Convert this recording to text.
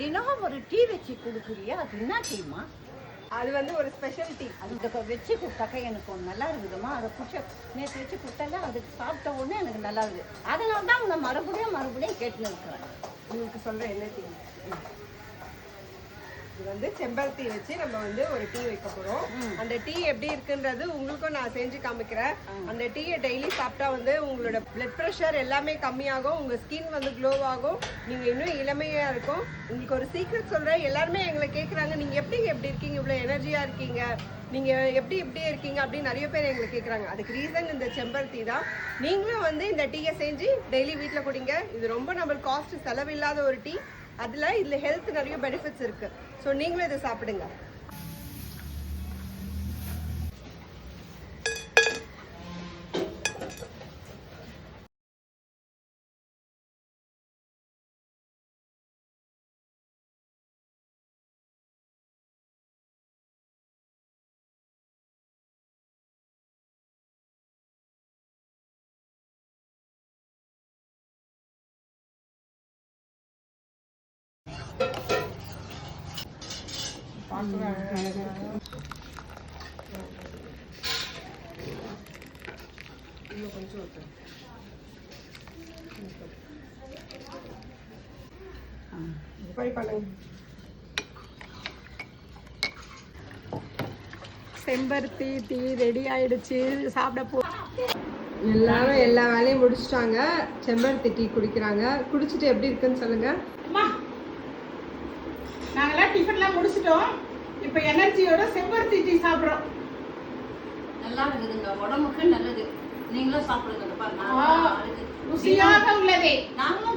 தினம் ஒரு டீ வச்சு கொடுக்குறியா? அது என்ன டீமா அது வந்து ஒரு ஸ்பெஷல் டீ. அது வச்சு கொடுத்தாக்க எனக்கு நல்லா இருக்குதுமா அதை குடிச்ச நேற்று வச்சு கொடுத்தால அது சாப்பிட்ட உடனே எனக்கு நல்லா இருக்குது. அதனால தான் நான் மறுபடியும் மறுபடியும் கேட்டுன்னு இருக்கிறேன். உங்களுக்கு சொல்றேன் என்ன டீ? வந்து செம்பருத்தி வச்சு நம்ம வந்து ஒரு டீ வைக்க போறோம். அந்த டீ எப்படி இருக்குன்றது உங்களுக்கும் நான் செஞ்சு காமிக்கிறேன். அந்த டீயை டெய்லி சாப்பிட்டா வந்து உங்களோட பிளட் ப்ரெஷர் எல்லாமே கம்மியாகும் உங்க ஸ்கின் வந்து க்ளோ ஆகும். நீங்க இன்னும் இளமையா இருக்கும். உங்களுக்கு ஒரு சீக்ரெட் சொல்றேன். எல்லாருமே எங்களை கேக்குறாங்க. நீங்க எப்படி எப்படி இருக்கீங்க? இவ்வளவு எனர்ஜியா இருக்கீங்க? நீங்க எப்படி இப்படியே இருக்கீங்க? அப்படின்னு நிறைய பேர் எங்களை கேக்குறாங்க. அதுக்கு ரீசன் இந்த செம்பருத்தி தான். நீங்களும் வந்து இந்த டீயை செஞ்சு டெய்லி வீட்ல குடிங்க. இது ரொம்ப நம்மளுக்கு காஸ்ட் செலவில்லாத ஒரு டீ. அதில் இதில் ஹெல்த் நிறைய பெனிஃபிட்ஸ் இருக்குது ஸோ நீங்களும் இதை சாப்பிடுங்க. செம்பருத்தி டீ ரெடி ஆயிடுச்சு. சாப்பிட போ எல்லாரும் எல்லா வேலையும் முடிச்சிட்டாங்க. செம்பருத்தி டீ குடிக்கிறாங்க. குடிச்சிட்டு எப்படி இருக்குன்னு சொல்லுங்க. அம்மா நாங்கெல்லாம் டிஃபன்லாம் முடிச்சிட்டோம். இப்போ எனர்ஜியோட செம்பருத்தி டீ சாப்பிட்றோம். நல்லா இருக்குதுங்க உடம்புக்கு நல்லது. நீங்களும் சாப்பிடுங்க. பாருங்க. ருசியாக உள்ளதே. நாங்களும்